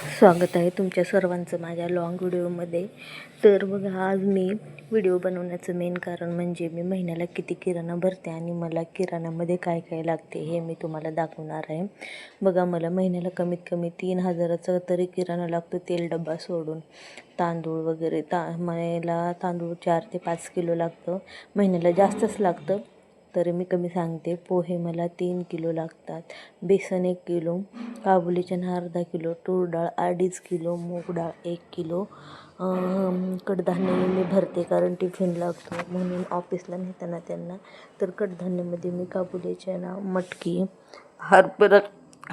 स्वागत आहे तुमच्या सर्वांचं माझ्या लॉंग व्हिडिओमध्ये तर बघा आज मी व्हिडिओ बनवण्याचं मेन कारण म्हणजे मी महिन्याला किती किराणा भरते आणि मला किराणामध्ये काय काय लागते हे मी तुम्हाला दाखवणार आहे. बघा मला महिन्याला कमीत कमी तीन हजाराचा तरी किराणा लागतो तेल डब्बा सोडून. तांदूळ वगैरे ता मला तांदूळ चार ते पाच किलो लागतं. महिन्याला जास्तच लागतं. तरी मी कमी सांगते. पोहे मला तीन किलो लागतात. बेसन एक किलो काबुली चणा अर्धा किलो तूर डाळ अडीच किलो मूग डाळ एक किलो. कडधान्य मी भरते कारण टिफिन लागतो. म्हणून ऑफिसला नेताना त्यांना तर कडधान्यामध्ये मी काबुली चणा मटकी हरभरा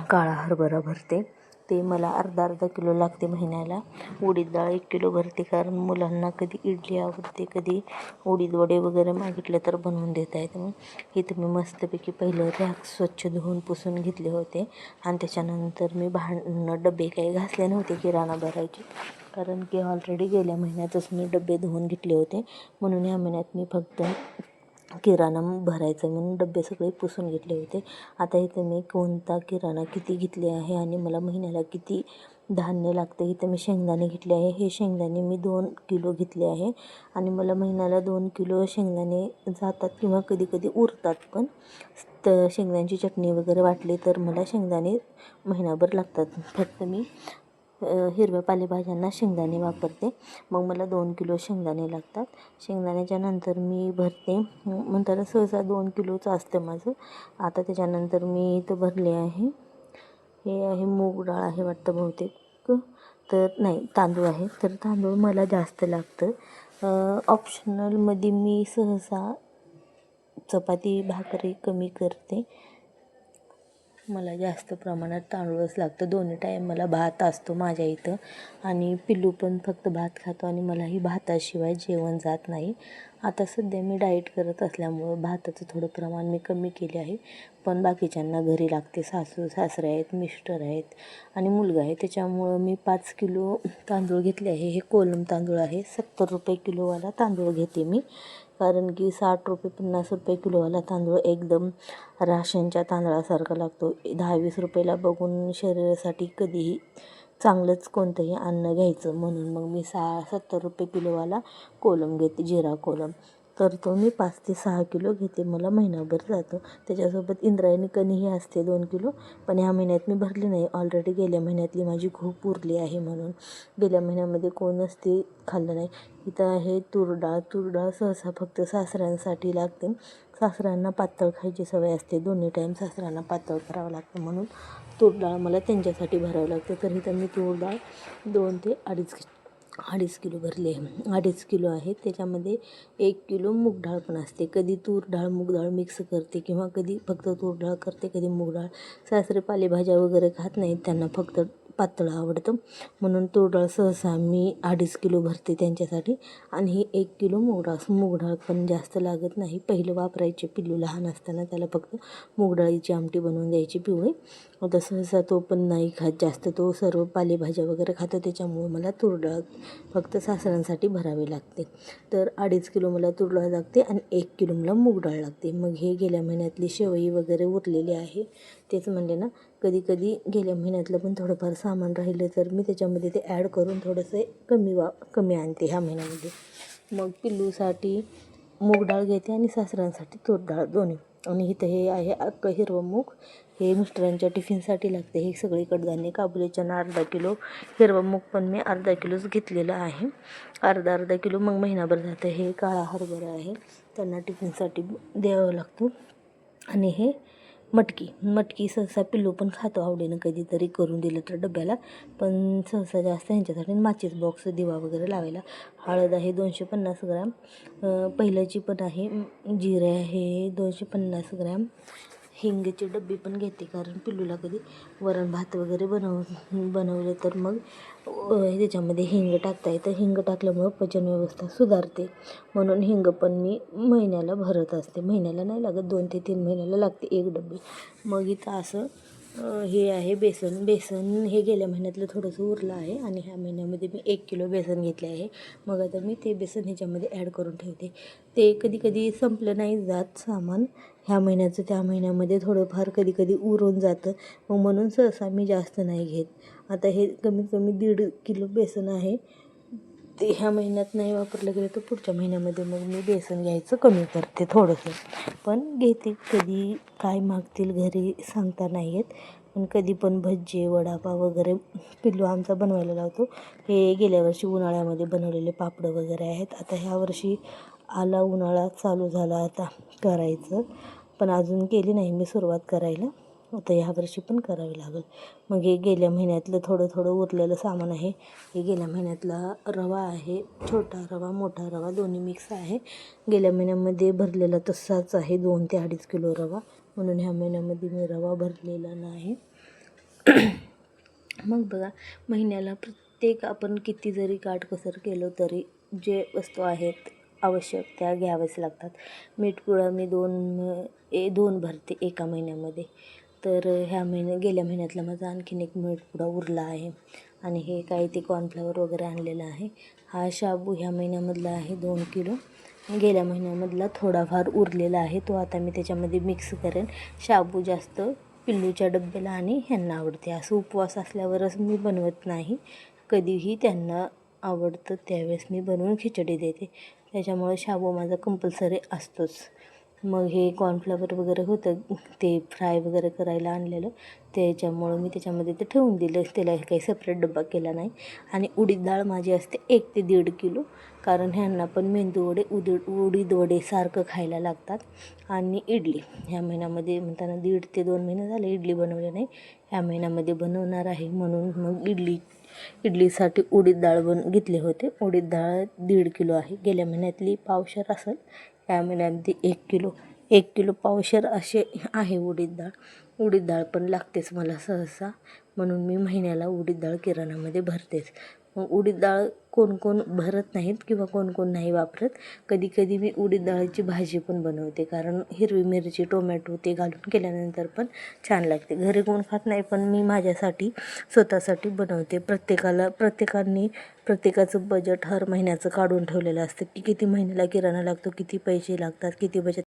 काळा हरभरा भरते. ते मला अर्धा अर्धा किलो लागते महिन्याला. उडीद डाळ एक किलो भरते. कारण मुलांना कधी इडली आवडते कधी उडीद वडे वगैरे मागितले तर बनवून देता आहेत. मग इथं मी मस्तपैकी पहिलं रॅक स्वच्छ धुवून पुसून घेतले होते. आणि त्याच्यानंतर मी भांडणं डबे काही घासले नव्हते किराणा भरायचे. कारण की ऑलरेडी गेल्या महिन्यातच मी डबे धुवून घेतले होते. म्हणून या महिन्यात मी फक्त किराणा भरायचा म्हणून डबे सगळे पुसून घेतले होते. आता इथं मी कोणता किराणा किती घेतले आहे आणि मला महिन्याला किती धान्य लागतं इथं मी शेंगदाणे घेतले आहे. हे शेंगदाणे मी दोन किलो घेतले आहे आणि मला महिन्याला दोन किलो शेंगदाणे जातात किंवा कधी कधी उरतात पण. तर शेंगदाण्याची चटणी वगैरे वाटली तर मला शेंगदाणे महिनाभर लागतात. फक्त मी हिरव्या पालेभाज्यांना शेंगदाणे वापरते. मग मला दोन किलो शेंगदाणे लागतात. शेंगदाण्याच्या नंतर मी भरते. म्हणताना सहसा दोन किलोचं असतं माझं. आता त्याच्यानंतर मी इथं भरले आहे. हे आहे मूग डाळ आहे वाटतं बहुतेक. तर नाही तांदूळ आहे. तर तांदूळ मला जास्त लागतं. ऑप्शनलमध्ये मी सहसा चपाती भाकरी कमी करते. मला जास्त प्रमाणात तांदूळच लागतं. दोन्ही टाईम मला भात असतो माझ्या इथं. आणि पिल्लू पण फक्त भात खातो आणि मलाही भाताशिवाय जेवण जात नाही. आता सध्या मी डाएट करत असल्यामुळं भाताचं थोडं प्रमाण मी कमी केले आहे. पण बाकीच्यांना घरी लागते सासू सासरे आहेत मिस्टर आहेत आणि मुलगा आहे. त्याच्यामुळं मी पाच किलो तांदूळ घेतले आहे. हे कोलम तांदूळ आहे. सत्तर रुपये किलोवाला तांदूळ घेते मी. कारण की साठ रुपये पन्नास रुपये किलोवाला तांदूळ एकदम राशनच्या तांदळासारखा लागतो. दहा वीस रुपयाला बघून शरीरासाठी कधीही चांगलंच कोणतंही अन्न घ्यायचं म्हणून मग मी सा सत्तर रुपये किलोवाला कोलम घेते जिरा कोलम. तर तो मी पाच ते सहा किलो घेते. मला महिनाभर जातो. त्याच्यासोबत इंद्रायणी कणीही असते दोन किलो. पण ह्या महिन्यात मी भरली नाही. ऑलरेडी गेल्या महिन्यातली माझी खूप उरली आहे म्हणून. गेल्या महिन्यामध्ये कोणच ते खाल्लं नाही. इथं आहे तूर डाळ सहसा फक्त सासऱ्यांसाठी लागते. सासऱ्यांना पातळ खायची सवय असते. दोन्ही टाईम सासऱ्यांना पातळ करावं लागतं म्हणून तूर डाळ मला त्यांच्यासाठी भरावं लागते. तर इथं मी तूर डाळ दोन ते अडीच अडीच किलो भरले. अडीच किलो आहे. त्याच्यामध्ये एक किलो मूग डाळ पण असते. कधी तूर डाळ मूग डाळ मिक्स करते किंवा कधी फक्त तूर डाळ करते कधी मूग डाळ. सासरे पालेभाज्या वगैरे खात नाहीत त्यांना फक्त पातळ आवडतं. म्हणून तुरडाळ सहसा मी अडीच किलो भरते त्यांच्यासाठी. आणि ही एक किलो मूग डाळ मूग डाळ पण जास्त लागत नाही. पहिलं वापरायचे पिल्लू लहान असताना त्याला फक्त मूग डाळीची आमटी बनवून द्यायची पिवळी. आता सहसा तो पण नाही खात जास्त. तो सर्व पालेभाज्या वगैरे खातो. त्याच्यामुळे मला तुरडाळ फक्त सासऱ्यांसाठी भरावी लागते. तर अडीच किलो मला तुरडाळ लागते आणि एक किलो मला मूग डाळ लागते. मग हे गेल्या महिन्यातली शेवई वगैरे उरलेली आहे. तेच म्हणले ना कधी कधी गेल्या महिन्यातलं पण थोडंफार सामान राहिलं तर मी त्याच्यामध्ये ते ॲड करून थोडंसं कमी वा कमी आणते ह्या महिन्यामध्ये. मग पिल्लूसाठी मूग डाळ घेते आणि सासऱ्यांसाठी तूर डाळ दोन्ही. आणि इथं हे आहे अख्खं हिरवं मूग. हे मिस्टरांच्या टिफिनसाठी लागते. हे सगळे कडधान्य काबुली चणा अर्धा किलो. हिरवं मूग पण मी अर्धा किलोच घेतलेलं आहे. अर्धा अर्धा किलो मग महिनाभर जातं. हे काळा हरभरा आहे. त्यांना टिफिनसाठी द्यावं लागतो. आणि हे मटकी मटकी सहसा पिल्लू पण खातो आवडीनं कधीतरी करून दिलं तर डब्याला. पण सहसा जास्त ह्यांच्यासाठी माचीस बॉक्स दिवा वगैरे लावायला. हळद आहे दोनशे पन्नास ग्रॅम. पहिल्याची पण आहे जिरे आहे दोनशे पन्नास ग्रॅम. हिंगेची डब्बी पण घेते कारण पिल्लूला कधी वरण भात वगैरे बनव बनवले तर मग त्याच्यामध्ये हिंग टाकता येतं. हिंग टाकल्यामुळं पचन व्यवस्था सुधारते. म्हणून हिंग पण मी महिन्याला भरत असते. महिन्याला नाही लागत दोन ते तीन महिन्याला लागते एक डब्बी मग इथं असं हे आहे बेसन. बेसन हे गेल्या महिन्यातलं थोडंसं उरलं आहे आणि ह्या महिन्यामध्ये मी एक किलो बेसन घेतले आहे. मग आता मी ते बेसन ह्याच्यामध्ये ॲड करून ठेवते. ते कधी कधी संपलं नाही जात सामान. ह्या महिन्याचं त्या महिन्यामध्ये थोडंफार कधी कधी उरून जातं. मग म्हणून सहसा मी जास्त नाही घेत. आता हे कमीत कमी दीड किलो बेसन आहे. ते ह्या महिन्यात नाही वापरलं गेलं तर पुढच्या महिन्यामध्ये मग मी बेसन घ्यायचं कमी करते थोडंसं. पण घेते. कधी काय मागतील घरी सांगता नाही येत. पण कधी पण भज्जे वडापाव वगैरे पिल्लू आमचा बनवायला लावतो. हे गेल्या वर्षी उन्हाळ्यामध्ये बनवलेले पापडं वगैरे आहेत. आता ह्या वर्षी आला उन्हाळा चालू झाला आता करायचं. पण अजून केली नाही मी सुरुवात करायला. आता ह्या वर्षी पण करावी लागेल. मग हे गेल्या महिन्यातलं थोडं थोडं उरलेलं सामान आहे. हे गेल्या महिन्यातला रवा आहे. छोटा रवा मोठा रवा दोन्ही मिक्स आहे. गेल्या महिन्यामध्ये भरलेला तसाच आहे. दोन ते अडीच किलो रवा. म्हणून ह्या महिन्यामध्ये मी रवा भरलेला नाही. मग बघा महिन्याला प्रत्येक आपण किती जरी काटकसर केलो तरी जे वस्तू आहेत आवश्यक त्या घ्याव्याच लागतात. मीठपुळा मी दोन ए दोन भरते एका महिन्यामध्ये. तर ह्या महिन्या गेल्या महिन्यातला माझा आणखीन एक मीठ पुडा उरला आहे. आणि हे काही ते कॉर्नफ्लॉवर वगैरे आणलेलं आहे. हा शाबू ह्या महिन्यामधला आहे दोन किलो. गेल्या महिन्यामधला थोडाफार उरलेला आहे. तो आता मी त्याच्यामध्ये मिक्स करेन. शाबू जास्त पिल्लूच्या डब्याला आणि ह्यांना आवडते. असं उपवास असल्यावरच मी बनवत नाही. कधीही त्यांना आवडतं त्यावेळेस मी बनवून खिचडी देते. त्याच्यामुळे शाबू माझा कंपल्सरी असतोच. मग हे कॉर्नफ्लॉवर वगैरे होतं ते फ्राय वगैरे करायला आणलेलं. त्याच्यामुळं मी त्याच्यामध्ये ते ठेवून दिलं. त्याला काही सेपरेट डब्बा केला नाही. आणि उडीद डाळ माझी असते एक ते दीड किलो. कारण ह्यांना पण मेंदू वडे उदीड उडीद वडे सारखं खायला लागतात. आणि इडली ह्या महिन्यामध्ये म्हणताना दीड ते दोन महिने झाले इडली बनवली नाही. ह्या महिन्यामध्ये बनवणार आहे म्हणून मग इडली इडलीसाठी उडीद डाळ बन घेतले होते. उडीद डाळ दीड किलो आहे. गेल्या महिन्यातली पावशर असेल. ह्या महिन्यामध्ये एक किलो एक किलो पावशर असे आहे उडीद डाळ. उडीद डाळ पण लागतेच मला सहसा. म्हणून मी महिन्याला उडीद डाळ किराणामध्ये भरतेच. उडीद डाळ कोण कोण भरत नाहीत किंवा कोण कोण नाही वापरत. कधी कधी मी उडीद डाळीची भाजी पण बनवते. कारण हिरवी मिरची टोमॅटो ते घालून केल्यानंतर पण छान लागते. घरी कोण खात नाही पण मी माझ्यासाठी स्वतःसाठी बनवते. प्रत्येकाला प्रत्येकाने प्रत्येकाचं बजेट हर महिन्याचं काढून ठेवलेलं असतं की किती महिन्याला किराणा लागतो किती पैसे लागतात किती बचत